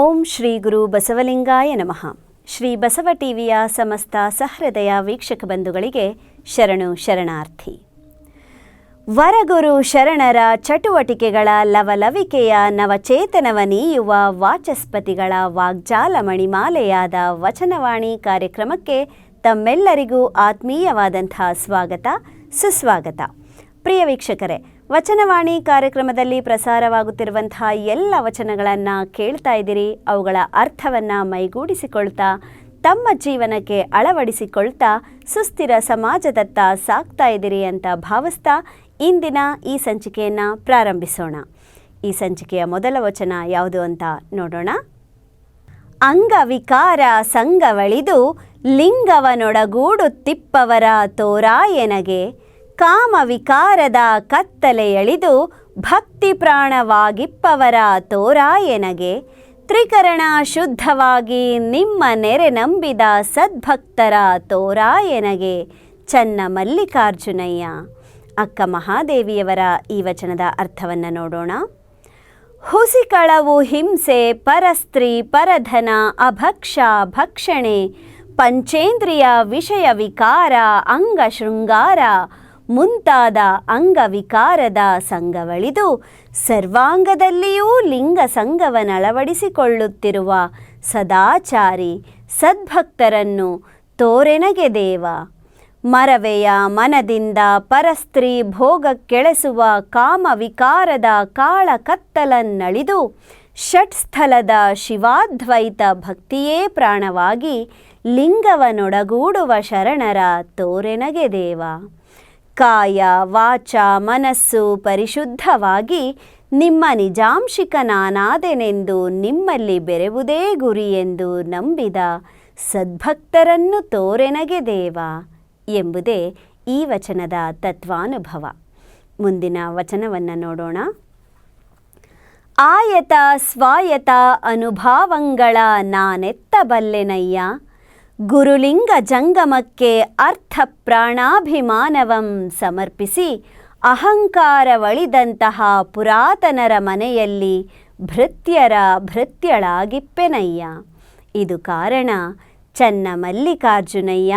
ಓಂ ಶ್ರೀ ಗುರು ಬಸವಲಿಂಗಾಯ ನಮಃ. ಶ್ರೀ ಬಸವ ಟಿವಿಯ ಸಮಸ್ತ ಸಹೃದಯ ವೀಕ್ಷಕ ಬಂಧುಗಳಿಗೆ ಶರಣು ಶರಣಾರ್ಥಿ. ವರಗುರು ಶರಣರ ಚಟುವಟಿಕೆಗಳ ಲವಲವಿಕೆಯ ನವಚೇತನವ ನೀಯುವ ವಾಚಸ್ಪತಿಗಳ ವಾಗ್ಜಾಲ ಮಣಿಮಾಲೆಯಾದ ವಚನವಾಣಿ ಕಾರ್ಯಕ್ರಮಕ್ಕೆ ತಮ್ಮೆಲ್ಲರಿಗೂ ಆತ್ಮೀಯವಾದಂಥ ಸ್ವಾಗತ, ಸುಸ್ವಾಗತ. ಪ್ರಿಯ ವೀಕ್ಷಕರೇ ವಚನವಾಣಿ ಕಾರ್ಯಕ್ರಮದಲ್ಲಿ ಪ್ರಸಾರವಾಗುತ್ತಿರುವಂತಹ ಎಲ್ಲ ವಚನಗಳನ್ನು ಕೇಳ್ತಾ ಇದ್ದೀರಿ. ಅವುಗಳ ಅರ್ಥವನ್ನು ಮೈಗೂಡಿಸಿಕೊಳ್ತಾ, ತಮ್ಮ ಜೀವನಕ್ಕೆ ಅಳವಡಿಸಿಕೊಳ್ತಾ, ಸುಸ್ಥಿರ ಸಮಾಜದತ್ತ ಸಾಕ್ತಾ ಇದ್ದೀರಿ ಅಂತ ಭಾವಿಸ್ತಾ ಇಂದಿನ ಈ ಸಂಚಿಕೆಯನ್ನು ಪ್ರಾರಂಭಿಸೋಣ. ಈ ಸಂಚಿಕೆಯ ಮೊದಲ ವಚನ ಯಾವುದು ಅಂತ ನೋಡೋಣ. ಅಂಗವಿಕಾರ ಸಂಗವಳಿದು ಲಿಂಗವನೊಡಗೂಡುತ್ತಿಪ್ಪವರ ತೋರಾಯನಗೆ ಕಾಮವಿಕಾರದ ಕತ್ತಲೆಯಳಿದು ಭಕ್ತಿ ಪ್ರಾಣವಾಗಿಪ್ಪವರ ತೋರಾಯನಗೆ ತ್ರಿಕರಣ ಶುದ್ಧವಾಗಿ ನಿಮ್ಮ ನೆರೆ ನಂಬಿದ ಸದ್ಭಕ್ತರ ತೋರಾಯನಗೆ ಚನ್ನ ಮಲ್ಲಿಕಾರ್ಜುನಯ್ಯ. ಅಕ್ಕ ಮಹಾದೇವಿಯವರ ಈ ವಚನದ ಅರ್ಥವನ್ನು ನೋಡೋಣ. ಹುಸಿಕಳವು ಹಿಂಸೆ, ಪರಸ್ತ್ರೀ, ಪರಧನ, ಅಭಕ್ಷ, ಭಕ್ಷಣೆ, ಪಂಚೇಂದ್ರಿಯ ವಿಷಯ ವಿಕಾರ ಅಂಗ ಶೃಂಗಾರ ಮುಂತಾದ ಅಂಗವಿಕಾರದ ಸಂಗವಳಿದು ಸರ್ವಾಂಗದಲ್ಲಿಯೂ ಲಿಂಗ ಸಂಘವನ್ನಳವಡಿಸಿಕೊಳ್ಳುತ್ತಿರುವ ಸದಾಚಾರಿ ಸದ್ಭಕ್ತರನ್ನು ತೋರೆನಗೆ ದೇವ. ಮರವೆಯ ಮನದಿಂದ ಪರಸ್ತ್ರೀ ಭೋಗ ಕೆಳೆಸುವ ಕಾಮವಿಕಾರದ ಕಾಳ ಕತ್ತಲನ್ನಳಿದು ಷಟ್ಸ್ಥಲದ ಶಿವಾದ್ವೈತ ಭಕ್ತಿಯೇ ಪ್ರಾಣವಾಗಿ ಲಿಂಗವನೊಡಗೂಡುವ ಶರಣರ ತೋರೆನಗೆ ದೇವ. ಕಾಯ, ವಾಚ, ಮನಸ್ಸು ಪರಿಶುದ್ಧವಾಗಿ ನಿಮ್ಮ ನಿಜಾಂಶಿಕ ನಾನಾದೆನೆಂದು ನಿಮ್ಮಲ್ಲಿ ಬೆರೆವುದೇ ಗುರಿ ಎಂದು ನಂಬಿದ ಸದ್ಭಕ್ತರನ್ನು ತೋರೆನಗೆ ದೇವ ಎಂಬುದೇ ಈ ವಚನದ ತತ್ವಾನುಭವ. ಮುಂದಿನ ವಚನವನ್ನು ನೋಡೋಣ. ಆಯತ ಸ್ವಾಯತ ಅನುಭಾವಂಗಳ ನಾನೆತ್ತಬಲ್ಲೆನಯ್ಯ. ಗುರುಲಿಂಗ ಜಂಗಮಕ್ಕೆ ಅರ್ಥ ಪ್ರಾಣಾಭಿಮಾನವಂ ಸಮರ್ಪಿಸಿ ಅಹಂಕಾರವಳಿದಂತಹ ಪುರಾತನರ ಮನೆಯಲ್ಲಿ ಭೃತ್ಯರ ಭೃತ್ಯಳಾಗಿಪ್ಪೆನಯ್ಯ. ಇದು ಕಾರಣ ಚನ್ನ ಮಲ್ಲಿಕಾರ್ಜುನಯ್ಯ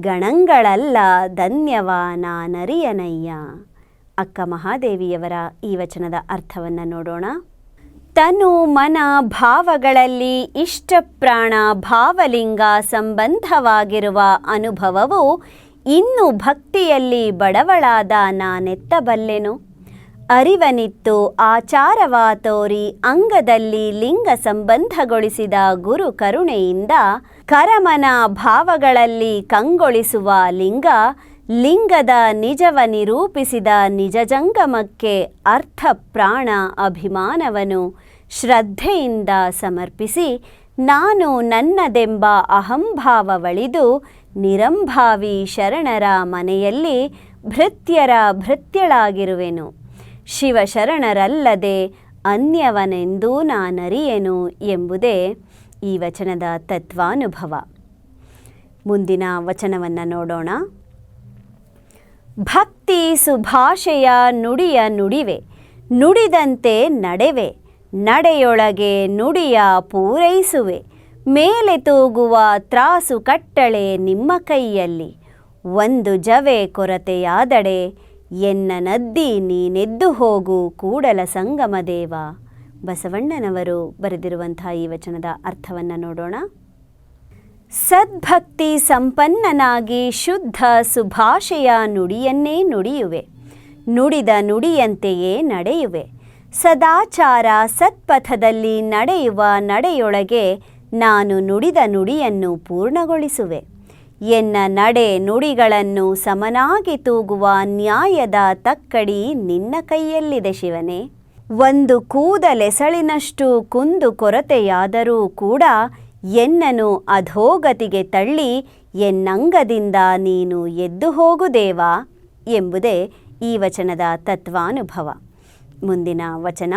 ಗಣಂಗಳಲ್ಲ ಧನ್ಯವ ನಾನರಿಯನಯ್ಯ ಅಕ್ಕ ಮಹಾದೇವಿಯವರ ಈ ವಚನದ ಅರ್ಥವನ್ನು ನೋಡೋಣ. ತನು ಮನ ಭಾವಗಳಲ್ಲಿ ಇಷ್ಟಪ್ರಾಣ ಭಾವಲಿಂಗ ಸಂಬಂಧವಾಗಿರುವ ಅನುಭವವು ಇನ್ನು ಭಕ್ತಿಯಲ್ಲಿ ಬಡವಳಾದ ನಾನೆತ್ತಬಲ್ಲೆನು. ಅರಿವನಿತ್ತು ಆಚಾರವ ತೋರಿ ಅಂಗದಲ್ಲಿ ಲಿಂಗ ಸಂಬಂಧಗೊಳಿಸಿದ ಗುರು ಕರುಣೆಯಿಂದ ಕರಮನ ಭಾವಗಳಲ್ಲಿ ಕಂಗೊಳಿಸುವ ಲಿಂಗ ಲಿಂಗದ ನಿಜವ ನಿರೂಪಿಸಿದ ನಿಜ ಜಂಗಮಕ್ಕೆ ಅರ್ಥ ಪ್ರಾಣ ಅಭಿಮಾನವನು. ಶ್ರದ್ಧೆಯಿಂದ ಸಮರ್ಪಿಸಿ, ನಾನು ನನ್ನದೆಂಬ ಅಹಂಭಾವವಳಿದು ನಿರಂಭಾವಿ ಶರಣರ ಮನೆಯಲ್ಲಿ ಭೃತ್ಯರ ಭೃತ್ಯಳಾಗಿರುವೆನು. ಶಿವಶರಣರಲ್ಲದೆ ಅನ್ಯವನೆಂದೂ ನಾನರಿಯೆನು ಎಂಬುದೇ ಈ ವಚನದ ತತ್ವಾನುಭವ. ಮುಂದಿನ ವಚನವನ್ನು ನೋಡೋಣ. ಭಕ್ತಿ ಸುಭಾಷೆಯ ನುಡಿಯ ನುಡಿವೆ, ನುಡಿದಂತೆ ನಡೆವೆ. ನಡೆಯೊಳಗೆ ನುಡಿಯ ಪೂರೈಸುವೆ. ಮೇಲೆ ತೂಗುವ ತ್ರಾಸು ಕಟ್ಟಳೆ ನಿಮ್ಮ ಕೈಯಲ್ಲಿ. ಒಂದು ಜವೆ ಕೊರತೆಯಾದಡೆ, ಎನ್ನ ನದ್ದಿ ನೀನೆದ್ದು ಹೋಗು ಕೂಡಲ ಸಂಗಮ ದೇವ. ಬಸವಣ್ಣನವರು ಬರೆದಿರುವಂತಹ ಈ ವಚನದ ಅರ್ಥವನ್ನು ನೋಡೋಣ. ಸದ್ಭಕ್ತಿ ಸಂಪನ್ನನಾಗಿ ಶುದ್ಧ ಸುಭಾಷೆಯ ನುಡಿಯನ್ನೇ ನುಡಿಯುವೆ. ನುಡಿದ ನುಡಿಯಂತೆಯೇ ನಡೆಯುವೆ. ಸದಾಚಾರ ಸತ್ಪಥದಲ್ಲಿ ನಡೆಯುವ ನಡೆಯೊಳಗೆ ನಾನು ನುಡಿದ ನುಡಿಯನ್ನು ಪೂರ್ಣಗೊಳಿಸುವೆ. ಎನ್ನ ನಡೆ ನುಡಿಗಳನ್ನು ಸಮನಾಗಿ ತೂಗುವ ನ್ಯಾಯದ ತಕ್ಕಡಿ ನಿನ್ನ ಕೈಯಲ್ಲಿದೆ ಶಿವನೇ. ಒಂದು ಕೂದಲೆಸಳಿನಷ್ಟು ಕುಂದು ಕೊರತೆಯಾದರೂ ಕೂಡ ಎನ್ನನು ಅಧೋಗತಿಗೆ ತಳ್ಳಿ ಎನ್ನಂಗದಿಂದ ನೀನು ಎದ್ದು ಹೋಗುದೇವಾ ಎಂಬುದೇ ಈ ವಚನದ ತತ್ವಾನುಭವ. ಮುಂದಿನ ವಚನ.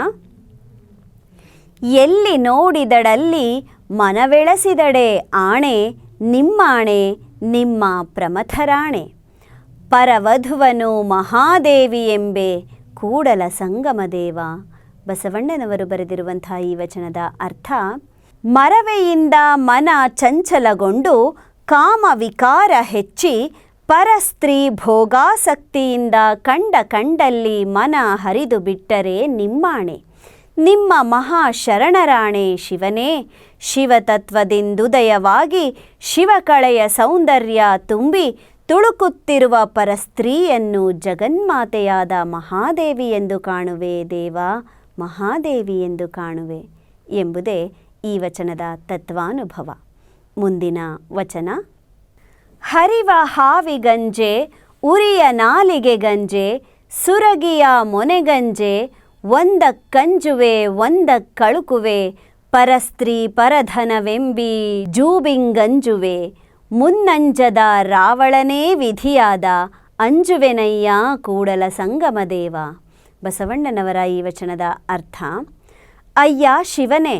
ಎಲ್ಲಿ ನೋಡಿದಡಲ್ಲಿ ಮನವೆಳಸಿದಡೆ ಆಣೆ ನಿಮ್ಮಾಣೆ ನಿಮ್ಮ ಪ್ರಮಥರಾಣೆ. ಪರವಧುವನು ಮಹಾದೇವಿ ಎಂಬೆ ಕೂಡಲ ಸಂಗಮ ದೇವ. ಬಸವಣ್ಣನವರು ಬರೆದಿರುವಂತಹ ಈ ವಚನದ ಅರ್ಥ, ಮರವೆಯಿಂದ ಮನ ಚಂಚಲಗೊಂಡು ಕಾಮ ವಿಕಾರ ಹೆಚ್ಚಿ ಪರಸ್ತ್ರೀ ಭೋಗಾಸಕ್ತಿಯಿಂದ ಕಂಡ ಕಂಡಲ್ಲಿ ಮನ ಹರಿದು ಬಿಟ್ಟರೆ ನಿಮ್ಮಾಣೆ. ನಿಮ್ಮ ಮಹಾಶರಣರಾಣೆ ಶಿವನೇ, ಶಿವತತ್ವದಿಂದುದಯವಾಗಿ ಶಿವಕಳೆಯ ಸೌಂದರ್ಯ ತುಂಬಿ ತುಳುಕುತ್ತಿರುವ ಪರಸ್ತ್ರೀಯನ್ನು ಜಗನ್ಮಾತೆಯಾದ ಮಹಾದೇವಿ ಎಂದು ಕಾಣುವೆ ದೇವ, ಮಹಾದೇವಿ ಎಂದು ಕಾಣುವೆ ಎಂಬುದೇ ಈ ವಚನದ ತತ್ವಾನುಭವ. ಮುಂದಿನ ವಚನ. ಹರಿವ ಹಾವಿಗಂಜೆ ಉರಿಯ ನಾಲಿಗೆ ಗಂಜೆ, ಸುರಗಿಯ ಮೊನೆಗಂಜೆ ಒಂದ ಕಂಜುವೆ, ಒಂದ ಕಳುಕುವೆ ಪರಸ್ತ್ರೀ ಪರಧನವೆಂಬಿ ಜೂಬಿಂಗಂಜುವೆ ಮುನ್ನಂಜದ ರಾವಳನೇ ವಿಧಿಯಾದ ಅಂಜುವೆನಯ್ಯ ಕೂಡಲ ಸಂಗಮದೇವ ಬಸವಣ್ಣನವರ ಈ ವಚನದ ಅರ್ಥ, ಅಯ್ಯ ಶಿವನೇ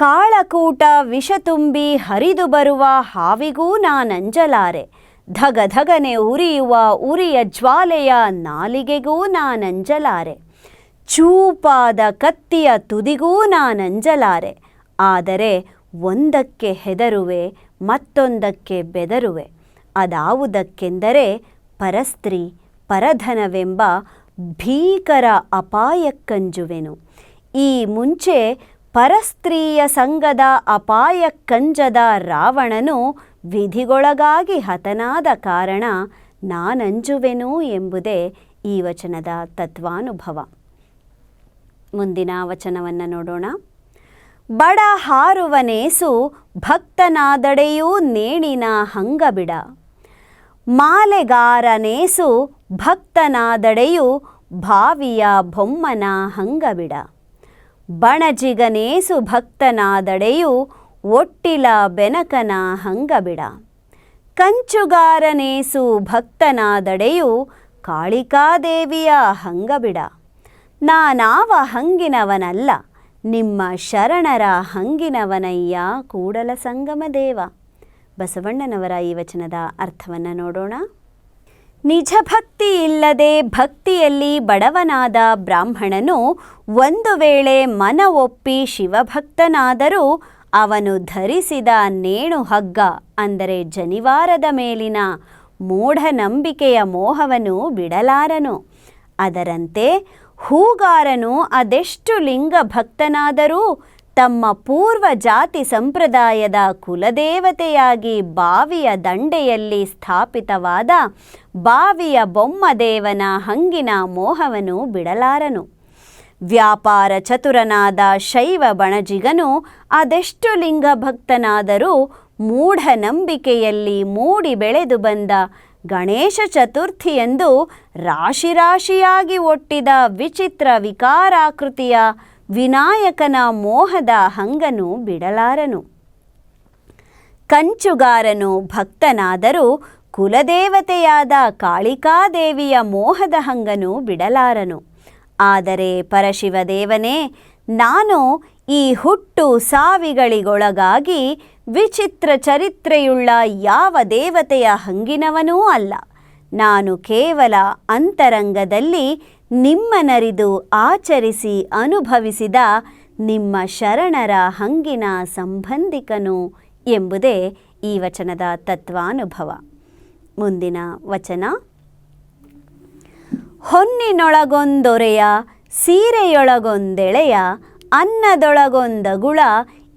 ಕಾಳಕೂಟ ವಿಷ ತುಂಬಿ ಹರಿದು ಬರುವ ಹಾವಿಗೂ ನಾನಂಜಲಾರೆ ಧಗ ಧಗನೆ ಉರಿಯುವ ಉರಿಯ ಜ್ವಾಲೆಯ ನಾಲಿಗೆಗೂ ನಾನಂಜಲಾರೆ ಚೂಪಾದ ಕತ್ತಿಯ ತುದಿಗೂ ನಾನಂಜಲಾರೆ ಆದರೆ ಒಂದಕ್ಕೆ ಹೆದರುವೆ, ಮತ್ತೊಂದಕ್ಕೆ ಬೆದರುವೆ. ಅದಾವುದಕ್ಕೆಂದರೆ ಪರಸ್ತ್ರೀ, ಪರಧನವೆಂಬ ಭೀಕರ ಅಪಾಯಕ್ಕಂಜುವೆನು. ಈ ಮುಂಚೆ ಪರಸ್ತ್ರೀಯ ಸಂಘದ ಅಪಾಯಕ್ಕಂಜದ ರಾವಣನು ವಿಧಿಗೊಳಗಾಗಿ ಹತನಾದ ಕಾರಣ ನಾನಂಜುವೆನು ಎಂಬುದೇ ಈ ವಚನದ ತತ್ವಾನುಭವ. ಮುಂದಿನ ವಚನವನ್ನು ನೋಡೋಣ. ಬಡ ಹಾರುವನೇಸು ಭಕ್ತನಾದಡೆಯೂ ನೇಣಿನ ಹಂಗಬಿಡ. ಮಾಲೆಗಾರನೇಸು ಭಕ್ತನಾದಡೆಯೂ ಭಾವಿಯ ಬೊಮ್ಮನ ಹಂಗಬಿಡ. ಬಣಜಿಗನೇಸು ಭಕ್ತನಾದಡೆಯು ಒಟ್ಟಿಲ ಬೆನಕನ ಹಂಗಬಿಡ. ಕಂಚುಗಾರನೇಸು ಭಕ್ತನಾದಡೆಯು ಕಾಳಿಕಾದೇವಿಯ ಹಂಗಬಿಡ. ನಾನಾವ ಹಂಗಿನವನಲ್ಲ, ನಿಮ್ಮ ಶರಣರ ಹಂಗಿನವನಯ್ಯ ಕೂಡಲ ಸಂಗಮ ದೇವ. ಬಸವಣ್ಣನವರ ಈ ವಚನದ ಅರ್ಥವನ್ನು ನೋಡೋಣ. ನಿಜ ಭಕ್ತಿ ಇಲ್ಲದೆ ಭಕ್ತಿಯಲ್ಲಿ ಬಡವನಾದ ಬ್ರಾಹ್ಮಣನು ಒಂದು ವೇಳೆ ಮನ ಒಪ್ಪಿ ಶಿವಭಕ್ತನಾದರೂ ಅವನು ಧರಿಸಿದ ನೇಣು ಹಗ್ಗ, ಅಂದರೆ ಜನಿವಾರದ ಮೇಲಿನ ಮೂಢನಂಬಿಕೆಯ ಮೋಹವನ್ನು ಬಿಡಲಾರನು. ಅದರಂತೆ ಹೂಗಾರನು ಅದೆಷ್ಟು ಲಿಂಗ ಭಕ್ತನಾದರೂ ತಮ್ಮ ಪೂರ್ವ ಜಾತಿ ಸಂಪ್ರದಾಯದ ಕುಲದೇವತೆಯಾಗಿ ಬಾವಿಯ ದಂಡೆಯಲ್ಲಿ ಸ್ಥಾಪಿತವಾದ ಬಾವಿಯ ಬೊಮ್ಮದೇವನ ಹಂಗಿನ ಮೋಹವನ್ನು ಬಿಡಲಾರನು. ವ್ಯಾಪಾರ ಚತುರನಾದ ಶೈವ ಬಣಜಿಗನು ಅದೆಷ್ಟು ಲಿಂಗ ಭಕ್ತನಾದರೂ ಮೂಢನಂಬಿಕೆಯಲ್ಲಿ ಮೂಡಿ ಬೆಳೆದು ಬಂದ ಗಣೇಶ ಚತುರ್ಥಿಯಂದು ರಾಶಿ ರಾಶಿಯಾಗಿ ಒಟ್ಟಿದ ವಿಚಿತ್ರ ವಿಕಾರಾಕೃತಿಯ ವಿನಾಯಕನ ಮೋಹದ ಹಂಗನು ಬಿಡಲಾರನು. ಕಂಚುಗಾರನು ಭಕ್ತನಾದರೂ ಕುಲದೇವತೆಯಾದ ಕಾಳಿಕಾದೇವಿಯ ಮೋಹದ ಹಂಗನು ಬಿಡಲಾರನು. ಆದರೆ ಪರಶಿವದೇವನೇ, ನಾನು ಈ ಹುಟ್ಟು ಸಾವಿಗಳಿಗೊಳಗಾಗಿ ವಿಚಿತ್ರ ಚರಿತ್ರೆಯುಳ್ಳ ಯಾವ ದೇವತೆಯ ಹಂಗಿನವನೂ ಅಲ್ಲ. ನಾನು ಕೇವಲ ಅಂತರಂಗದಲ್ಲಿ ನಿಮ್ಮನರಿದು ಆಚರಿಸಿ ಅನುಭವಿಸಿದ ನಿಮ್ಮ ಶರಣರ ಹಂಗಿನ ಸಂಬಂಧಿಕನು ಎಂಬುದೇ ಈ ವಚನದ ತತ್ವಾನುಭವ. ಮುಂದಿನ ವಚನ. ಹೊನ್ನಿನೊಳಗೊಂದೊರೆಯ, ಸೀರೆಯೊಳಗೊಂದೆಳೆಯ, ಅನ್ನದೊಳಗೊಂದಗುಳ,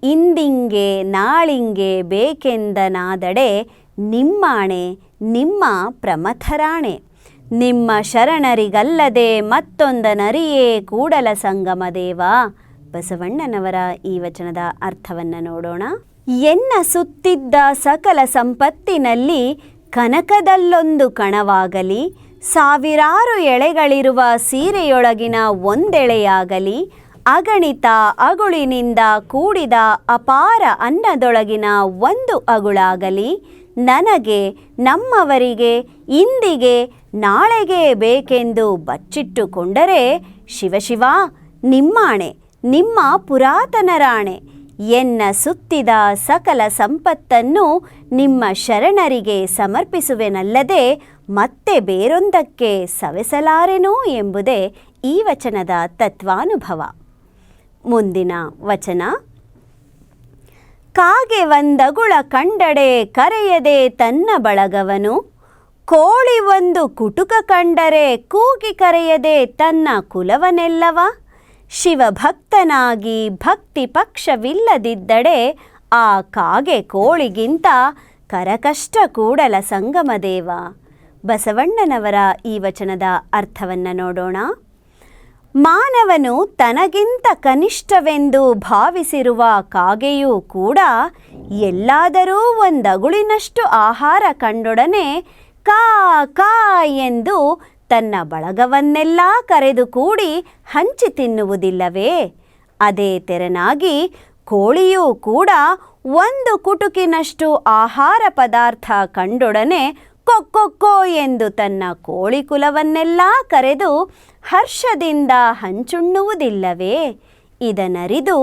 ಇಂದಿಂಗೆ ನಾಳಿಂಗೆ ಬೇಕೆಂದನಾದಡೆ ನಿಮ್ಮಾಣೆ, ನಿಮ್ಮ ಪ್ರಮಥರಾಣೆ. ನಿಮ್ಮ ಶರಣರಿಗಲ್ಲದೆ ಮತ್ತೊಂದನರಿಯೇ ಕೂಡಲ ಸಂಗಮ ದೇವ. ಬಸವಣ್ಣನವರ ಈ ವಚನದ ಅರ್ಥವನ್ನು ನೋಡೋಣ. ಎನ್ನ ಸುತ್ತಿದ್ದ ಸಕಲ ಸಂಪತ್ತಿನಲ್ಲಿ ಕನಕದಲ್ಲೊಂದು ಕಣವಾಗಲಿ, ಸಾವಿರಾರು ಎಳೆಗಳಿರುವ ಸೀರೆಯೊಳಗಿನ ಒಂದೆಳೆಯಾಗಲಿ, ಅಗಣಿತ ಅಗುಳಿನಿಂದ ಕೂಡಿದ ಅಪಾರ ಅನ್ನದೊಳಗಿನ ಒಂದು ಅಗುಳಾಗಲಿ, ನನಗೆ, ನಮ್ಮವರಿಗೆ, ಇಂದಿಗೆ ನಾಳೆಗೆ ಬೇಕೆಂದು ಬಚ್ಚಿಟ್ಟುಕೊಂಡರೆ ಶಿವಶಿವ, ನಿಮ್ಮಾಣೆ, ನಿಮ್ಮ ಪುರಾತನರಾಣೆ ಎನ್ನ ಸುತ್ತಿದ ಸಕಲ ಸಂಪತ್ತನ್ನು ನಿಮ್ಮ ಶರಣರಿಗೆ ಸಮರ್ಪಿಸುವೆನಲ್ಲದೆ ಮತ್ತೆ ಬೇರೊಂದಕ್ಕೆ ಸವೆಸಲಾರೆನೋ ಎಂಬುದೇ ಈ ವಚನದ ತತ್ವಾನುಭವ. ಮುಂದಿನ ವಚನ. ಕಾಗೆ ವಂದಗುಳ ಕಂಡಡೆ ಕರೆಯದೆ ತನ್ನ ಬಳಗವನು ಕೋಳಿ ಒಂದು ಕುಟುಕ ಕಂಡರೆ ಕೂಗಿ ಕರೆಯದೆ ತನ್ನ ಕುಲವನೆಲ್ಲವ? ಶಿವಭಕ್ತನಾಗಿ ಭಕ್ತಿ ಪಕ್ಷವಿಲ್ಲದಿದ್ದಡೆ ಆ ಕಾಗೆ ಕೋಳಿಗಿಂತ ಕರಕಷ್ಟ ಕೂಡಲ ಸಂಗಮದೇವ? ಬಸವಣ್ಣನವರ ಈ ವಚನದ ಅರ್ಥವನ್ನು ನೋಡೋಣ. ಮಾನವನು ತನಗಿಂತ ಕನಿಷ್ಠವೆಂದು ಭಾವಿಸಿರುವ ಕಾಗೆಯೂ ಕೂಡ ಎಲ್ಲಾದರೂ ಒಂದಗುಳಿನಷ್ಟು ಆಹಾರ ಕಂಡೊಡನೆ ಕಾ ಕಾ ಎಂದು ತನ್ನ ಬಳಗವನ್ನೆಲ್ಲ ಕರೆದು ಕೂಡಿ ಹಂಚಿ ತಿನ್ನುವುದಿಲ್ಲವೇ? ಅದೇ ತೆರನಾಗಿ ಕೋಳಿಯೂ ಕೂಡ ಒಂದು ಕುಟುಕಿನಷ್ಟು ಆಹಾರ ಪದಾರ್ಥ ಕಂಡೊಡನೆ ಕೊಕ್ಕೊಕ್ಕೋ ಎಂದು ತನ್ನ ಕೋಳಿ ಕುಲವನ್ನೆಲ್ಲ ಕರೆದು ಹರ್ಷದಿಂದ ಹಂಚುಣ್ಣುವುದಿಲ್ಲವೇ? ಇದನರಿದು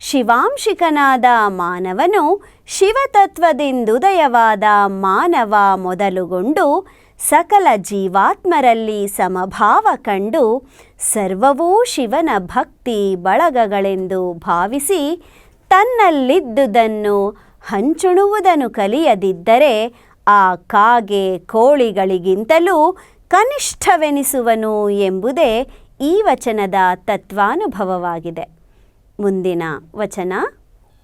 ಶಿವಾಂಶಿಕನಾದ ಮಾನವನು ಶಿವತತ್ವದಿಂದುದಯವಾದ ಮಾನವ ಮೊದಲುಗೊಂಡು ಸಕಲ ಜೀವಾತ್ಮರಲ್ಲಿ ಸಮಭಾವ ಕಂಡು ಸರ್ವವೂ ಶಿವನ ಭಕ್ತಿ ಬಳಗಗಳೆಂದು ಭಾವಿಸಿ ತನ್ನಲ್ಲಿದ್ದುದನ್ನು ಹಂಚುಣುವುದನ್ನು ಕಲಿಯದಿದ್ದರೆ ಆ ಕಾಗೆ ಕೋಳಿಗಳಿಗಿಂತಲೂ ಕನಿಷ್ಠವೆನಿಸುವನು ಎಂಬುದೇ ಈ ವಚನದ ತತ್ವಾನುಭವವಾಗಿದೆ. ಮುಂದಿನ ವಚನ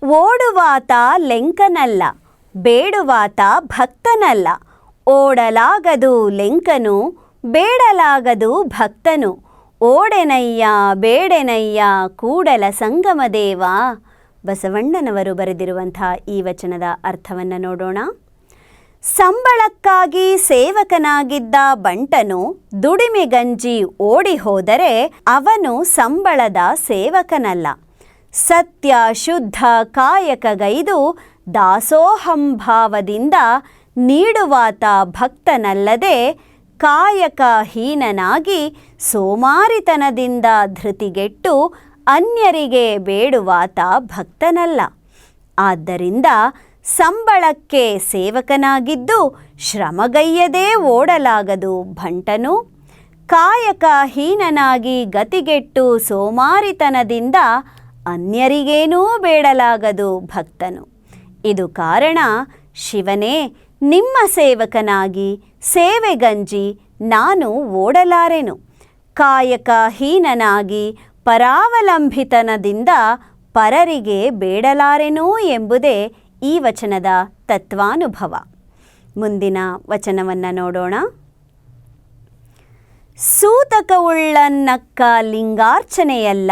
ಓಡುವಾತ ಲೆಂಕನಲ್ಲ, ಬೇಡುವಾತ ಭಕ್ತನಲ್ಲ. ಓಡಲಾಗದು ಲೆಂಕನು, ಬೇಡಲಾಗದು ಭಕ್ತನು. ಓಡೆನಯ್ಯ, ಬೇಡೆನಯ್ಯ, ಕೂಡಲ ಸಂಗಮದೇವ ಬಸವಣ್ಣನವರು ಬರೆದಿರುವಂಥ ಈ ವಚನದ ಅರ್ಥವನ್ನು ನೋಡೋಣ. ಸಂಬಳಕ್ಕಾಗಿ ಸೇವಕನಾಗಿದ್ದ ಬಂಟನು ದುಡಿಮೆಗಂಜಿ ಓಡಿ ಹೋದರೆ ಅವನು ಸಂಬಳದ ಸೇವಕನಲ್ಲ. ಸತ್ಯ ಶುದ್ಧ ಕಾಯಕಗೈದು ದಾಸೋಹಂಭಾವದಿಂದ ನೀಡುವಾತ ಭಕ್ತನಲ್ಲದೆ ಕಾಯಕಹೀನನಾಗಿ ಸೋಮಾರಿತನದಿಂದ ಧೃತಿಗೆಟ್ಟು ಅನ್ಯರಿಗೆ ಬೇಡುವಾತ ಭಕ್ತನಲ್ಲ. ಆದ್ದರಿಂದ ಸಂಬಳಕ್ಕೆ ಸೇವಕನಾಗಿದ್ದು ಶ್ರಮಗೈಯದೇ ಓಡಲಾಗದು ಭಂಟನು. ಕಾಯಕಹೀನನಾಗಿ ಗತಿಗೆಟ್ಟು ಸೋಮಾರಿತನದಿಂದ ಅನ್ಯರಿಗೇನೂ ಬೇಡಲಾಗದು ಭಕ್ತನು. ಇದು ಕಾರಣ ಶಿವನೇ ನಿಮ್ಮ ಸೇವಕನಾಗಿ ಸೇವೆಗಂಜಿ ನಾನು ಓಡಲಾರೆನು. ಕಾಯಕಹೀನನಾಗಿ ಪರಾವಲಂಬಿತನದಿಂದ ಪರರಿಗೆ ಬೇಡಲಾರೆನು ಎಂಬುದೇ ಈ ವಚನದ ತತ್ವಾನುಭವ. ಮುಂದಿನ ವಚನವನ್ನು ನೋಡೋಣ. ಸೂತಕವುಳ್ಳನ್ನಕ್ಕ ಲಿಂಗಾರ್ಚನೆಯಲ್ಲ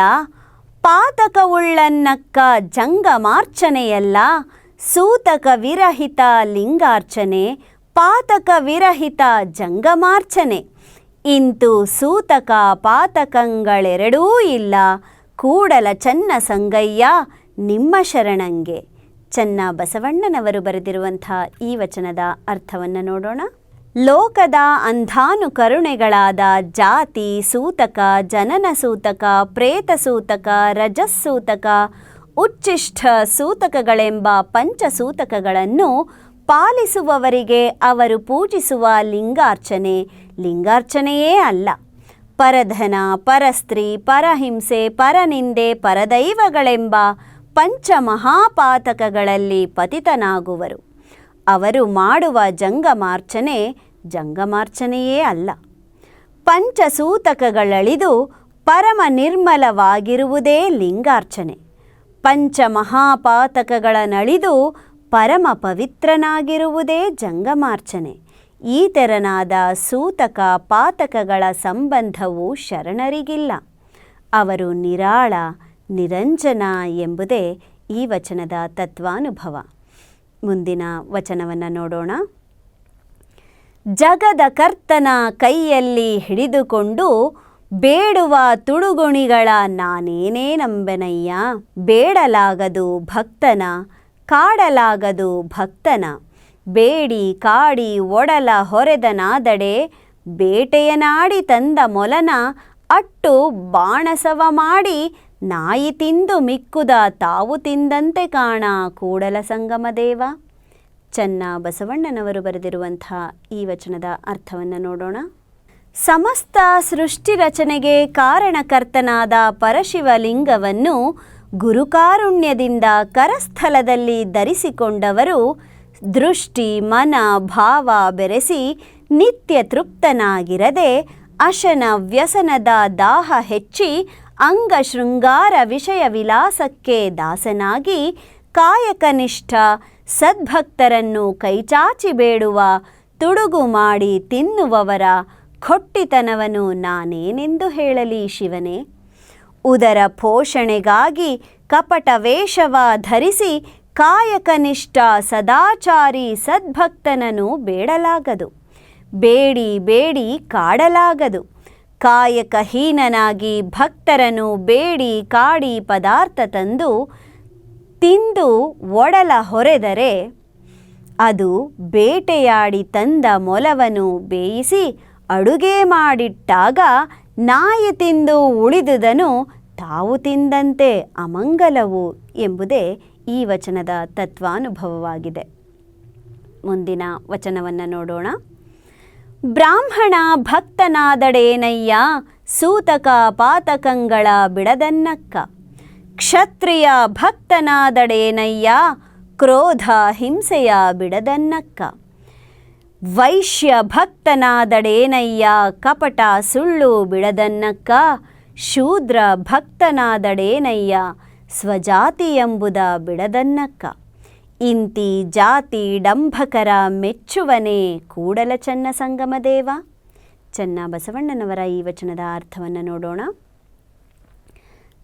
ಪಾತಕವುಳ್ಳನ್ನಕ್ಕ ಜಂಗಮಾರ್ಚನೆಯಲ್ಲ, ಸೂತಕ ವಿರಹಿತ ಲಿಂಗಾರ್ಚನೆ, ಪಾತಕ ವಿರಹಿತ ಜಂಗಮಾರ್ಚನೆ. ಇಂತು ಸೂತಕ ಪಾತಕಗಳೆರಡೂ ಇಲ್ಲ, ಕೂಡಲ ಚನ್ನ ಸಂಗಯ್ಯ ನಿಮ್ಮ ಶರಣಂಗೆ. ಚನ್ನ ಬಸವಣ್ಣನವರು ಬರೆದಿರುವಂಥ ಈ ವಚನದ ಅರ್ಥವನ್ನು ನೋಡೋಣ. ಲೋಕದ ಅಂಧಾನು ಕರುಣೆಗಳಾದ ಜಾತಿ ಸೂತಕ, ಜನನ ಸೂತಕ, ಪ್ರೇತ ಸೂತಕ ರಜಸ್ಸೂತಕ ಉಚ್ಚಿಷ್ಠ ಸೂತಕಗಳೆಂಬ ಪಂಚಸೂತಕಗಳನ್ನು ಪಾಲಿಸುವವರಿಗೆ ಅವರು ಪೂಜಿಸುವ ಲಿಂಗಾರ್ಚನೆ. ಲಿಂಗಾರ್ಚನೆಯೇ ಅಲ್ಲ. ಪರಧನ, ಪರಸ್ತ್ರೀ, ಪರಹಿಂಸೆ, ಪರನಿಂದೆ, ಪರದೈವಗಳೆಂಬ ಪಂಚಮಹಾಪಾತಕಗಳಲ್ಲಿ ಪತಿತನಾಗುವರು. ಅವರು ಮಾಡುವ ಜಂಗಮಾರ್ಚನೆ ಜಂಗಮಾರ್ಚನೆಯೇ ಅಲ್ಲ. ಪಂಚಸೂತಕಗಳಳಿದು ಪರಮ ನಿರ್ಮಲವಾಗಿರುವುದೇ ಲಿಂಗಾರ್ಚನೆ. ಪಂಚಮಹಾಪಾತಕಗಳನ್ನಳಿದು ಪರಮ ಪವಿತ್ರನಾಗಿರುವುದೇ ಜಂಗಮಾರ್ಚನೆ. ಈ ತೆರನಾದ ಸೂತಕ ಪಾತಕಗಳ ಸಂಬಂಧವು ಶರಣರಿಗಿಲ್ಲ. ಅವರು ನಿರಾಳ, ನಿರಂಜನ ಎಂಬುದೇ ಈ ವಚನದ ತತ್ವಾನುಭವ. ಮುಂದಿನ ವಚನವನ್ನು ನೋಡೋಣ. ಜಗದ ಕರ್ತನ ಕೈಯಲ್ಲಿ ಹಿಡಿದುಕೊಂಡು ಬೇಡುವ ತುಡುಗುಣಿಗಳ ನಾನೇನೇ ನಂಬೆನಯ್ಯ? ಬೇಡಲಾಗದು ಭಕ್ತನ, ಕಾಡಲಾಗದು ಭಕ್ತನ. ಬೇಡಿ ಕಾಡಿ ಒಡಲ ಹೊರೆದನಾದಡೆ, ಬೇಟೆಯನಾಡಿ ತಂದ ಮೊಲನ ಅಟ್ಟು ಬಾಣಸವ ಮಾಡಿ ನಾಯಿ ತಿಂದು ಮಿಕ್ಕುದ ತಾವು ತಿಂದಂತೆ ಕಾಣ ಕೂಡಲ ಸಂಗಮ ದೇವ. ಚನ್ನ ಬಸವಣ್ಣನವರು ಬರೆದಿರುವಂಥ ಈ ವಚನದ ಅರ್ಥವನ್ನು ನೋಡೋಣ. ಸಮಸ್ತ ಸೃಷ್ಟಿ ರಚನೆಗೆ ಕಾರಣಕರ್ತನಾದ ಪರಶಿವಲಿಂಗವನ್ನು ಗುರುಕಾರುಣ್ಯದಿಂದ ಕರಸ್ಥಲದಲ್ಲಿ ಧರಿಸಿಕೊಂಡವರು ದೃಷ್ಟಿ, ಮನ, ಭಾವ ಬೆರೆಸಿ ನಿತ್ಯ ತೃಪ್ತನಾಗಿರದೆ ಅಶನ ವ್ಯಸನದ ದಾಹ ಹೆಚ್ಚಿ ಅಂಗ ಶೃಂಗಾರ ವಿಷಯ ವಿಲಾಸಕ್ಕೆ ದಾಸನಾಗಿ ಕಾಯಕನಿಷ್ಠ ಸದ್ಭಕ್ತರನ್ನು ಕೈಚಾಚಿ ಬೇಡುವ, ತುಡುಗು ಮಾಡಿ ತಿನ್ನುವವರ ಖೊಟ್ಟಿತನವನು ನಾನೇನೆಂದು ಹೇಳಲಿ ಶಿವನೇ. ಉದರ ಪೋಷಣೆಗಾಗಿ ಕಪಟ ವೇಷವ ಧರಿಸಿ ಕಾಯಕನಿಷ್ಠ ಸದಾಚಾರಿ ಸದ್ಭಕ್ತನನು ಬೇಡಲಾಗದು. ಬೇಡಿ ಬೇಡಿ ಕಾಡಲಾಗದು. ಕಾಯಕಹೀನನಾಗಿ ಭಕ್ತರನು ಬೇಡಿ ಕಾಡಿ ಪದಾರ್ಥ ತಂದು ತಿಂದು ಒಡಲ ಹೊರೆದರೆ ಅದು ಬೇಟೆಯಾಡಿ ತಂದ ಮೊಲವನ್ನು ಬೇಯಿಸಿ ಅಡುಗೆ ಮಾಡಿಟ್ಟಾಗ ನಾಯಿ ತಿಂದು ಉಳಿದುದನು ತಾವು ತಿಂದಂತೆ ಅಮಂಗಲವು ಎಂಬುದೇ ಈ ವಚನದ ತತ್ವಾನುಭವವಾಗಿದೆ. ಮುಂದಿನ ವಚನವನ್ನು ನೋಡೋಣ. ಬ್ರಾಹ್ಮಣ ಭಕ್ತನಾದಡೇನಯ್ಯ ಸೂತಕ ಪಾತಕಂಗಳ ಬಿಡದನ್ನಕ್ಕ. ಕ್ಷತ್ರಿಯ ಭಕ್ತನಾದಡೇನಯ್ಯ ಕ್ರೋಧ ಹಿಂಸೆಯ ಬಿಡದನ್ನಕ್ಕ. ವೈಶ್ಯ ಭಕ್ತನಾದಡೇನಯ್ಯ ಕಪಟ ಸುಳ್ಳು ಬಿಡದನ್ನಕ್ಕ. ಶೂದ್ರ ಭಕ್ತನಾದಡೇನಯ್ಯ ಸ್ವಜಾತಿ ಎಂಬುದ ಬಿಡದನ್ನಕ್ಕ. ಇಂತಿ ಜಾತಿ ಡಂಭಕರ ಮೆಚ್ಚುವನೇ ಕೂಡಲ ಚನ್ನ ಸಂಗಮದೇವ. ಚನ್ನ ಬಸವಣ್ಣನವರ ಈ ವಚನದ ಅರ್ಥವನ್ನು ನೋಡೋಣ.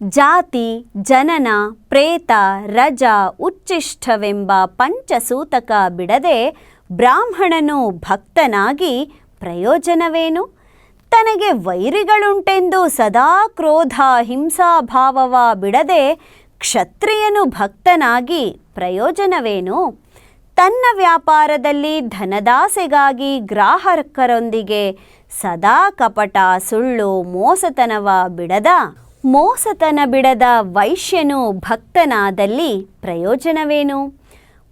ಜಾತಿ, ಜನನ, ಪ್ರೇತ, ರಜ ಉಚ್ಚಿಷ್ಟವೆಂಬ ಪಂಚಸೂತಕ ಬಿಡದೆ ಬ್ರಾಹ್ಮಣನು ಭಕ್ತನಾಗಿ ಪ್ರಯೋಜನವೇನು? ತನಗೆ ವೈರಿಗಳುಂಟೆಂದು ಸದಾ ಕ್ರೋಧ ಹಿಂಸಾಭಾವವ ಬಿಡದೆ ಕ್ಷತ್ರಿಯನು ಭಕ್ತನಾಗಿ ಪ್ರಯೋಜನವೇನು? ತನ್ನ ವ್ಯಾಪಾರದಲ್ಲಿ ಧನದಾಸೆಗಾಗಿ ಗ್ರಾಹಕರೊಂದಿಗೆ ಸದಾ ಕಪಟ, ಸುಳ್ಳು, ಮೋಸತನವ ಬಿಡದ? ಮೋಸತನ ಬಿಡದ ವೈಶ್ಯನು ಭಕ್ತನಾದಲ್ಲಿ ಪ್ರಯೋಜನವೇನು?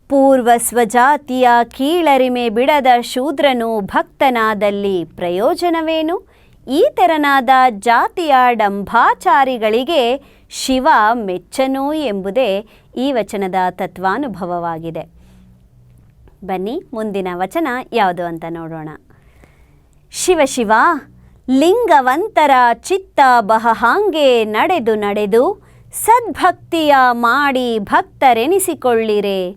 ಪೂರ್ವ ಸ್ವಜಾತಿಯ ಕೀಳರಿಮೆ ಬಿಡದ ಶೂದ್ರನು ಭಕ್ತನಾದಲ್ಲಿ ಪ್ರಯೋಜನವೇನು? ಈ ತೆರನಾದ ಜಾತಿಯ ಡಂಭಾಚಾರಿಗಳಿಗೆ ಶಿವ ಮೆಚ್ಚನು ಎಂಬುದೇ ಈ ವಚನದ ತತ್ವಾನುಭವವಾಗಿದೆ. ಬನ್ನಿ, ಮುಂದಿನ ವಚನ ಯಾವುದು ಅಂತ ನೋಡೋಣ. ಶಿವ ಶಿವ, ಲಿಂಗವಂತರ ಚಿತ್ತ ಬಹಹಾಂಗೆ ನಡೆದು ನಡೆದು ಸದ್ಭಕ್ತಿಯ ಮಾಡಿ ಭಕ್ತರೆನಿಸಿಕೊಳ್ಳಿರೆ.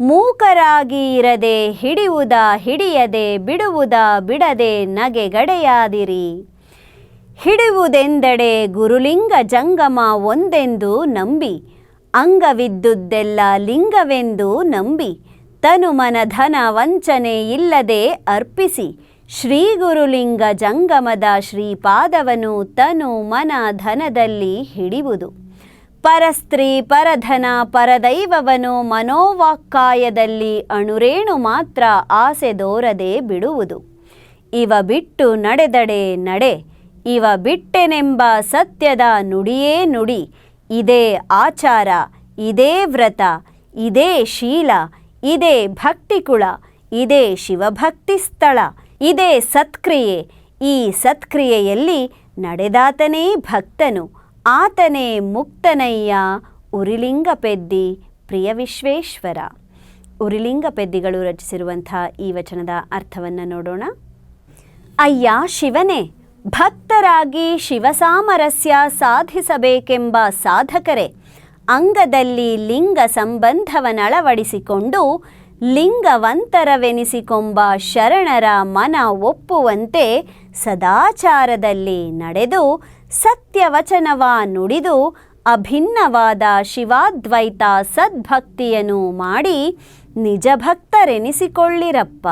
ಮೂಕರಾಗಿ ಇರದೆ ಹಿಡಿಯುವುದ ಹಿಡಿಯದೆ ಬಿಡುವುದ ಬಿಡದೆ ನಗೆಗಡೆಯಾದಿರಿ. ಹಿಡಿಯುವುದೆಂದೆಡೆ ಗುರುಲಿಂಗ ಜಂಗಮ ಒಂದೆಂದು ನಂಬಿ ಅಂಗವಿದ್ದುದೆಲ್ಲ ಲಿಂಗವೆಂದು ನಂಬಿ, ತನು ಮನ ಧನ ವಂಚನೆ ಇಲ್ಲದೆ ಅರ್ಪಿಸಿ, ಶ್ರೀ ಗುರುಲಿಂಗ ಜಂಗಮದ ಶ್ರೀಪಾದವನು ತನು ಮನ ಧನದಲ್ಲಿ ಹಿಡಿಯುವುದು ಪರಸ್ತ್ರೀ ಪರಧನ ಪರದೈವವನು ಮನೋವಾಕ್ಕಾಯದಲ್ಲಿ ಅಣುರೇಣು ಮಾತ್ರ ಆಸೆ ದೋರದೆ ಬಿಡುವುದು. ಇವ ಬಿಟ್ಟು ನಡೆದಡೆ ನಡೆ ಇವ ಬಿಟ್ಟೆನೆಂಬ ಸತ್ಯದ ನುಡಿಯೇ ನುಡಿ. ಇದೇ ಆಚಾರ, ಇದೇ ವ್ರತ, ಇದೇ ಶೀಲ, ಇದೇ ಭಕ್ತಿಕುಳ ಇದೇ ಶಿವಭಕ್ತಿ ಸ್ಥಳ, ಇದೇ ಸತ್ಕ್ರಿಯೆ. ಈ ಸತ್ಕ್ರಿಯೆಯಲ್ಲಿ ನಡೆದಾತನೇ ಭಕ್ತನು, ಆತನೇ ಮುಕ್ತನಯ್ಯ ಉರಿಲಿಂಗ ಪೆದ್ದಿ ಪ್ರಿಯ ವಿಶ್ವೇಶ್ವರ. ಉರಿಲಿಂಗ ಪೆದ್ದಿಗಳು ರಚಿಸಿರುವಂಥ ಈ ವಚನದ ಅರ್ಥವನ್ನು ನೋಡೋಣ. ಅಯ್ಯ ಶಿವನೇ ಭಕ್ತರಾಗಿ ಶಿವಸಾಮರಸ್ಯ ಸಾಧಿಸಬೇಕೆಂಬ ಸಾಧಕರೇ, ಅಂಗದಲ್ಲಿ ಲಿಂಗ ಸಂಬಂಧವನ್ನಳವಡಿಸಿಕೊಂಡು ಲಿಂಗವಂತರವೆನಿಸಿಕೊಂಬ ಶರಣರ ಮನ ಒಪ್ಪುವಂತೆ ಸದಾಚಾರದಲ್ಲಿ ನಡೆದು ಸತ್ಯವಚನವ ನುಡಿದು ಅಭಿನ್ನವಾದ ಶಿವಾದ್ವೈತ ಸದ್ಭಕ್ತಿಯನ್ನು ಮಾಡಿ ನಿಜ ಭಕ್ತರೆನಿಸಿಕೊಳ್ಳಿರಪ್ಪ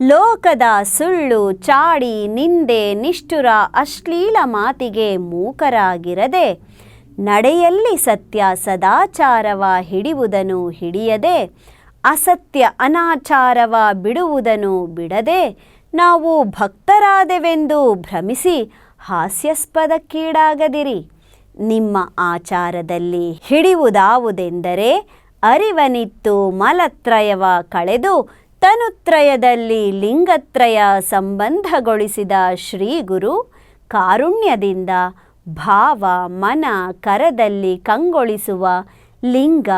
ಲೋಕದ ಸುಳ್ಳು ಚಾಡಿ ನಿಂದೆ ನಿಷ್ಠುರ ಅಶ್ಲೀಲ ಮಾತಿಗೆ ಮೂಕರಾಗಿರದೆ, ನಡೆಯಲ್ಲಿ ಸತ್ಯ ಸದಾಚಾರವ ಹಿಡಿಯುವುದನ್ನು ಹಿಡಿಯದೆ, ಅಸತ್ಯ ಅನಾಚಾರವ ಬಿಡುವುದನ್ನು ಬಿಡದೆ, ನಾವು ಭಕ್ತರಾದೆವೆಂದು ಭ್ರಮಿಸಿ ಹಾಸ್ಯಾಸ್ಪದಕ್ಕೀಡಾಗದಿರಿ ನಿಮ್ಮ ಆಚಾರದಲ್ಲಿ ಹಿಡಿಯುವುದಾವುದೆಂದರೆ ಅರಿವನಿತ್ತು ಮಲತ್ರಯವ ಕಳೆದು ತನುತ್ರಯದಲ್ಲಿ ಲಿಂಗತ್ರಯ ಸಂಬಂಧಗೊಳಿಸಿದ ಶ್ರೀಗುರು ಕಾರುಣ್ಯದಿಂದ ಭಾವ ಮನ ಕರದಲ್ಲಿ ಕಂಗೊಳಿಸುವ ಲಿಂಗ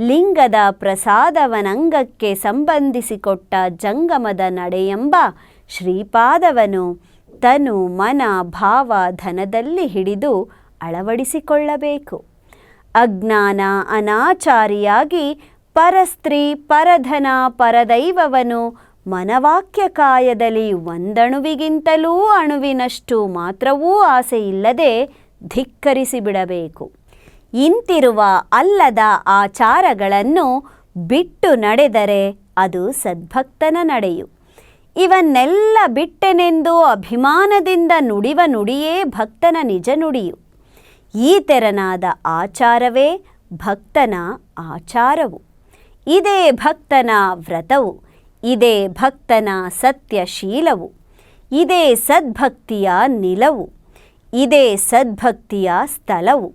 ಲಿಂಗದ ಪ್ರಸಾದವನಂಗಕ್ಕೆ ಸಂಬಂಧಿಸಿಕೊಟ್ಟ ಜಂಗಮದ ನಡೆಯೆಂಬ ಶ್ರೀಪಾದವನು ತನು ಮನ ಭಾವ ಧನದಲ್ಲಿ ಹಿಡಿದು ಅಳವಡಿಸಿಕೊಳ್ಳಬೇಕು. ಅಜ್ಞಾನ ಅನಾಚಾರಿಯಾಗಿ ಪರಸ್ತ್ರೀ ಪರಧನ ಪರದೈವವನು ಮನವಾಕ್ಯ ಕಾಯದಲ್ಲಿ ಒಂದಣುವಿಗಿಂತಲೂ ಅಣುವಿನಷ್ಟು ಮಾತ್ರವೂ ಆಸೆಯಿಲ್ಲದೆ ಧಿಕ್ಕರಿಸಿಬಿಡಬೇಕು. ಇಂತಿರುವ ಅಲ್ಲದ ಆಚಾರಗಳನ್ನು ಬಿಟ್ಟು ನಡೆದರೆ ಅದು ಸದ್ಭಕ್ತನ ನಡೆಯು. ಇವನ್ನೆಲ್ಲ ಬಿಟ್ಟೆನೆಂದು ಅಭಿಮಾನದಿಂದ ನುಡಿವ ನುಡಿಯೇ ಭಕ್ತನ ನಿಜ ನುಡಿಯು. ಈ ತೆರನಾದ ಆಚಾರವೇ ಭಕ್ತನ ಆಚಾರವು. ಇದೇ ಭಕ್ತನ ವ್ರತವು, ಇದೇ ಭಕ್ತನ ಸತ್ಯಶೀಲವು, ಇದೇ ಸದ್ಭಕ್ತಿಯ ನಿಲವು, ಇದೇ ಸದ್ಭಕ್ತಿಯ ಸ್ಥಳವು,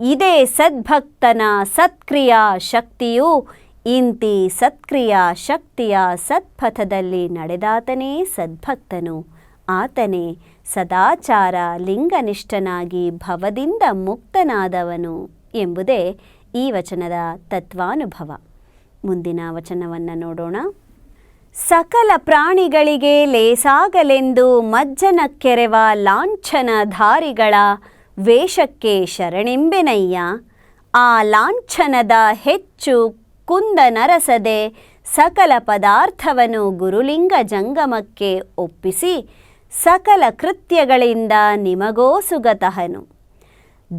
ಇದೇ ಸದ್ಭಕ್ತನ ಸತ್ಕ್ರಿಯಾ ಶಕ್ತಿಯು, ಇಂತಿ ಸತ್ಕ್ರಿಯಾ ಶಕ್ತಿಯ ಸತ್ಪಥದಲ್ಲಿ ನಡೆದಾತನೇ ಸದ್ಭಕ್ತನು. ಆತನೇ ಸದಾಚಾರ ಲಿಂಗನಿಷ್ಠನಾಗಿ ಭವದಿಂದ ಮುಕ್ತನಾದವನು ಎಂಬುದೇ ಈ ವಚನದ ತತ್ವಾನುಭವ. ಮುಂದಿನ ವಚನವನ್ನು ನೋಡೋಣ. ಸಕಲ ಪ್ರಾಣಿಗಳಿಗೆ ಲೇಸಾಗಲೆಂದು ಮಜ್ಜನ ಕೆರೆವ ಲಾಂಛನಧಾರಿಗಳ ವೇಷಕ್ಕೆ ಶರಣೆಂಬೆನಯ್ಯ. ಆ ಲಾಂಛನದ ಹೆಚ್ಚು ಕುಂದ ನರಸದೆ ಸಕಲ ಪದಾರ್ಥವನ್ನು ಗುರುಲಿಂಗ ಜಂಗಮಕ್ಕೆ ಒಪ್ಪಿಸಿ ಸಕಲ ಕೃತ್ಯಗಳಿಂದ ನಿಮಗೋ ಸುಗತಹನು.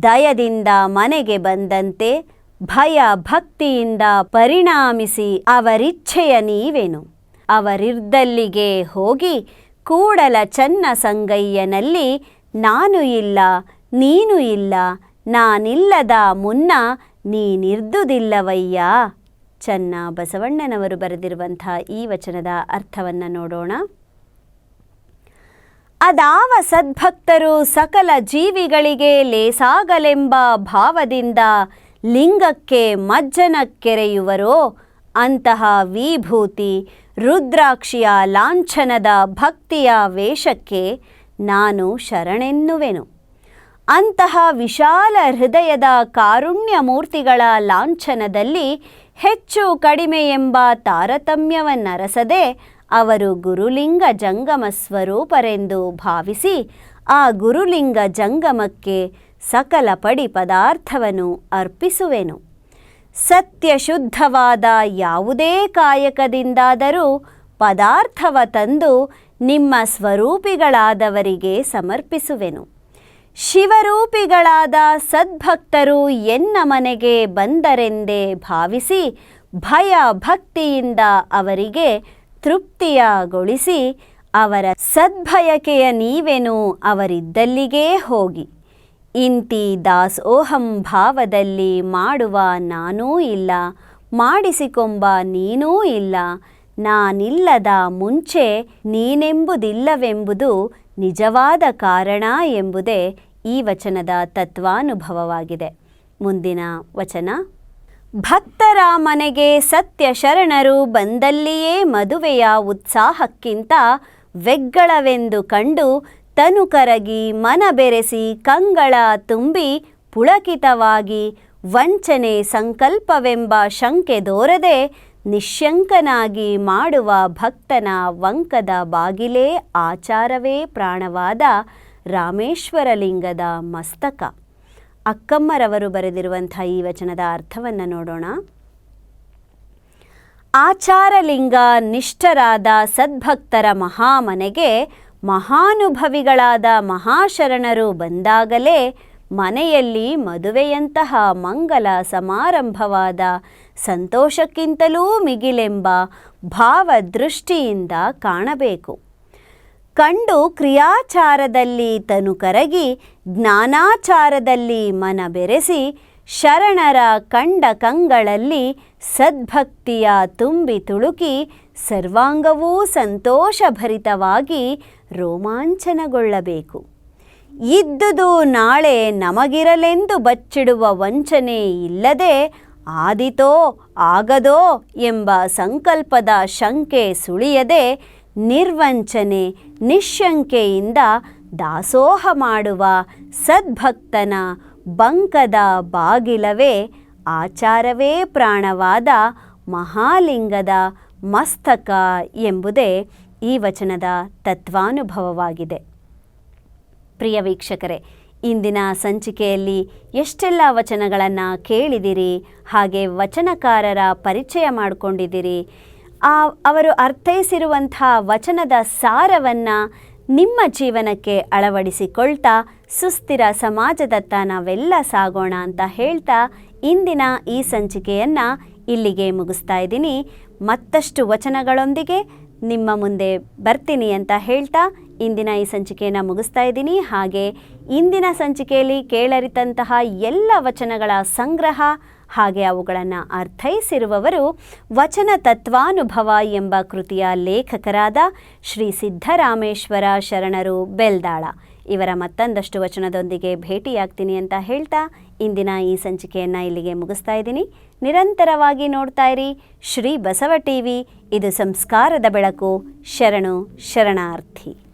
ದಯದಿಂದ ಮನೆಗೆ ಬಂದಂತೆ ಭಯ ಭಕ್ತಿಯಿಂದ ಪರಿಣಾಮಿಸಿ ಅವರಿಚ್ಛೆಯ ನೀವೆನು. ಅವರಿರ್ದಲ್ಲಿಗೆ ಹೋಗಿ ಕೂಡಲ ಚನ್ನ ಸಂಗಯ್ಯನಲ್ಲಿ, ನಾನು ಇಲ್ಲ, ನೀನು ಇಲ್ಲ, ನಾನಿಲ್ಲದ ಮುನ್ನ ನೀನಿರ್ದುದಿಲ್ಲವಯ್ಯ? ಚನ್ನ ಬಸವಣ್ಣನವರು ಬರೆದಿರುವಂಥ ಈ ವಚನದ ಅರ್ಥವನ್ನು ನೋಡೋಣ. ಅದಾವ ಸದ್ಭಕ್ತರು ಸಕಲ ಜೀವಿಗಳಿಗೆ ಲೇಸಾಗಲೆಂಬ ಭಾವದಿಂದ ಲಿಂಗಕ್ಕೆ ಮಜ್ಜನ ಕೆರೆಯುವರೋ? ಅಂತಹ ವಿಭೂತಿ ರುದ್ರಾಕ್ಷಿಯ ಲಾಂಛನದ ಭಕ್ತಿಯ ವೇಷಕ್ಕೆ ನಾನು ಶರಣೆನ್ನುವೆನು. ಅಂತಹ ವಿಶಾಲ ಹೃದಯದ ಕಾರುಣ್ಯ ಮೂರ್ತಿಗಳ ಲಾಂಛನದಲ್ಲಿ ಹೆಚ್ಚು ಕಡಿಮೆ ಎಂಬ ತಾರತಮ್ಯವನ್ನರಸದೆ ಅವರು ಗುರುಲಿಂಗ ಜಂಗಮ ಸ್ವರೂಪರೆಂದು ಭಾವಿಸಿ ಆ ಗುರುಲಿಂಗ ಜಂಗಮಕ್ಕೆ ಸಕಲ ಪಡಿ ಪದಾರ್ಥವನ್ನು ಅರ್ಪಿಸುವೆನು. ಸತ್ಯಶುದ್ಧವಾದ ಯಾವುದೇ ಕಾಯಕದಿಂದಾದರೂ ಪದಾರ್ಥವ ತಂದು ನಿಮ್ಮ ಸ್ವರೂಪಿಗಳಾದವರಿಗೆ ಸಮರ್ಪಿಸುವೆನು. ಶಿವರೂಪಿಗಳಾದ ಸದ್ಭಕ್ತರು ಎನ್ನ ಮನೆಗೆ ಬಂದರೆಂದೇ ಭಾವಿಸಿ ಭಯ ಭಕ್ತಿಯಿಂದ ಅವರಿಗೆ ತೃಪ್ತಿಯಗೊಳಿಸಿ ಅವರ ಸದ್ಭಯಕೆಯ ನೀವೆನು ಅವರಿದ್ದಲ್ಲಿಗೇ ಹೋಗಿ. ಇಂತಿ ದಾಸೋಹಂ ಭಾವದಲ್ಲಿ ಮಾಡುವ ನಾನೂ ಇಲ್ಲ, ಮಾಡಿಸಿಕೊಂಬ ನೀನೂ ಇಲ್ಲ. ನಾನಿಲ್ಲದ ಮುಂಚೆ ನೀನೆಂಬುದಿಲ್ಲವೆಂಬುದು ನಿಜವಾದ ಕಾರಣ ಎಂಬುದೇ ಈ ವಚನದ ತತ್ವಾನುಭವವಾಗಿದೆ. ಮುಂದಿನ ವಚನ. ಭಕ್ತರ ಮನೆಗೆ ಸತ್ಯ ಶರಣರು ಬಂದಲ್ಲಿಯೇ ಮದುವೆಯ ಉತ್ಸಾಹಕ್ಕಿಂತ ವೆಗ್ಗಳವೆಂದು ಕಂಡು ತನು ಕರಗಿ ಮನ ಬೆರೆಸಿ ಕಂಗಳ ತುಂಬಿ ಪುಳಕಿತವಾಗಿ ವಂಚನೆ ಸಂಕಲ್ಪವೆಂಬ ಶಂಕೆ ದೋರದೆ ನಿಶ್ಯಂಕನಾಗಿ ಮಾಡುವ ಭಕ್ತನ ವಂಕದ ಬಾಗಿಲೇ ಆಚಾರವೇ ಪ್ರಾಣವಾದ ರಾಮೇಶ್ವರಲಿಂಗದ ಮಸ್ತಕ. ಅಕ್ಕಮ್ಮರವರು ಬರೆದಿರುವಂಥ ಈ ವಚನದ ಅರ್ಥವನ್ನು ನೋಡೋಣ. ಆಚಾರಲಿಂಗ ನಿಷ್ಠರಾದ ಸದ್ಭಕ್ತರ ಮಹಾಮನೆಗೆ ಮಹಾನುಭವಿಗಳಾದ ಮಹಾಶರಣರು ಬಂದಾಗಲೇ ಮನೆಯಲ್ಲಿ ಮದುವೆಯಂತಹ ಮಂಗಲ ಸಮಾರಂಭವಾದ ಸಂತೋಷಕ್ಕಿಂತಲೂ ಮಿಗಿಲೆಂಬ ಭಾವದೃಷ್ಟಿಯಿಂದ ಕಾಣಬೇಕು. ಕಂಡು ಕ್ರಿಯಾಚಾರದಲ್ಲಿ ತನು ಕರಗಿ ಜ್ಞಾನಾಚಾರದಲ್ಲಿ ಮನ ಬೆರೆಸಿ ಶರಣರ ಕಂಡ ಕಂಗಳಲ್ಲಿ ಸದ್ಭಕ್ತಿಯ ತುಂಬಿ ತುಳುಕಿ ಸರ್ವಾಂಗವೂ ಸಂತೋಷಭರಿತವಾಗಿ ರೋಮಾಂಚನಗೊಳ್ಳಬೇಕು. ಇದ್ದುದು ನಾಳೆ ನಮಗಿರಲೆಂದು ಬಚ್ಚಿಡುವ ವಂಚನೆ ಇಲ್ಲದೆ ಆದಿತೋ ಆಗದೋ ಎಂಬ ಸಂಕಲ್ಪದ ಶಂಕೆ ಸುಳಿಯದೆ ನಿರ್ವಂಚನೆ ನಿಶಂಕೆಯಿಂದ ದಾಸೋಹ ಮಾಡುವ ಸದ್ಭಕ್ತನ ಬಂಕದ ಬಾಗಿಲವೇ ಆಚಾರವೇ ಪ್ರಾಣವಾದ ಮಹಾಲಿಂಗದ ಮಸ್ತಕ ಎಂಬುದೇ ಈ ವಚನದ ತತ್ವಾನುಭವವಾಗಿದೆ. ಪ್ರಿಯ ವೀಕ್ಷಕರೇ, ಇಂದಿನ ಸಂಚಿಕೆಯಲ್ಲಿ ಎಷ್ಟೆಲ್ಲ ವಚನಗಳನ್ನು ಕೇಳಿದಿರಿ, ಹಾಗೆ ವಚನಕಾರರ ಪರಿಚಯ ಮಾಡಿಕೊಂಡಿದ್ದೀರಿ ಆ ಅವರು ಅರ್ಥೈಸಿರುವಂಥ ವಚನದ ಸಾರವನ್ನು ನಿಮ್ಮ ಜೀವನಕ್ಕೆ ಅಳವಡಿಸಿಕೊಳ್ತಾ ಸುಸ್ಥಿರ ಸಮಾಜದತ್ತ ನಾವೆಲ್ಲ ಸಾಗೋಣ ಅಂತ ಹೇಳ್ತಾ ಇಂದಿನ ಈ ಸಂಚಿಕೆಯನ್ನು ಇಲ್ಲಿಗೆ ಮುಗಿಸ್ತಾ ಇದ್ದೀನಿ. ಮತ್ತಷ್ಟು ವಚನಗಳೊಂದಿಗೆ ನಿಮ್ಮ ಮುಂದೆ ಬರ್ತೀನಿ ಅಂತ ಹೇಳ್ತಾ ಇಂದಿನ ಈ ಸಂಚಿಕೆಯನ್ನು ಮುಗಿಸ್ತಾ ಇದ್ದೀನಿ. ಹಾಗೆ ಇಂದಿನ ಸಂಚಿಕೆಯಲ್ಲಿ ಕೇಳರಿತಂತಹ ಎಲ್ಲ ವಚನಗಳ ಸಂಗ್ರಹ ಹಾಗೆ ಅವುಗಳನ್ನು ಅರ್ಥೈಸಿರುವವರು ವಚನ ತತ್ವಾನುಭವ ಎಂಬ ಕೃತಿಯ ಲೇಖಕರಾದ ಶ್ರೀ ಸಿದ್ಧರಾಮೇಶ್ವರ ಶರಣರು ಬೆಲ್ದಾಳ. ಇವರ ಮತ್ತೊಂದಷ್ಟು ವಚನದೊಂದಿಗೆ ಭೇಟಿಯಾಗ್ತೀನಿ ಅಂತ ಹೇಳ್ತಾ ಇಂದಿನ ಈ ಸಂಚಿಕೆಯನ್ನು ಇಲ್ಲಿಗೆ ಮುಗಿಸ್ತಾ ಇದ್ದೀನಿ. ನಿರಂತರವಾಗಿ ನೋಡ್ತಾ ಇರಿ ಶ್ರೀ ಬಸವ ಟಿವಿ. ಇದು ಸಂಸ್ಕಾರದ ಬೆಳಕು. ಶರಣು ಶರಣಾರ್ಥಿ.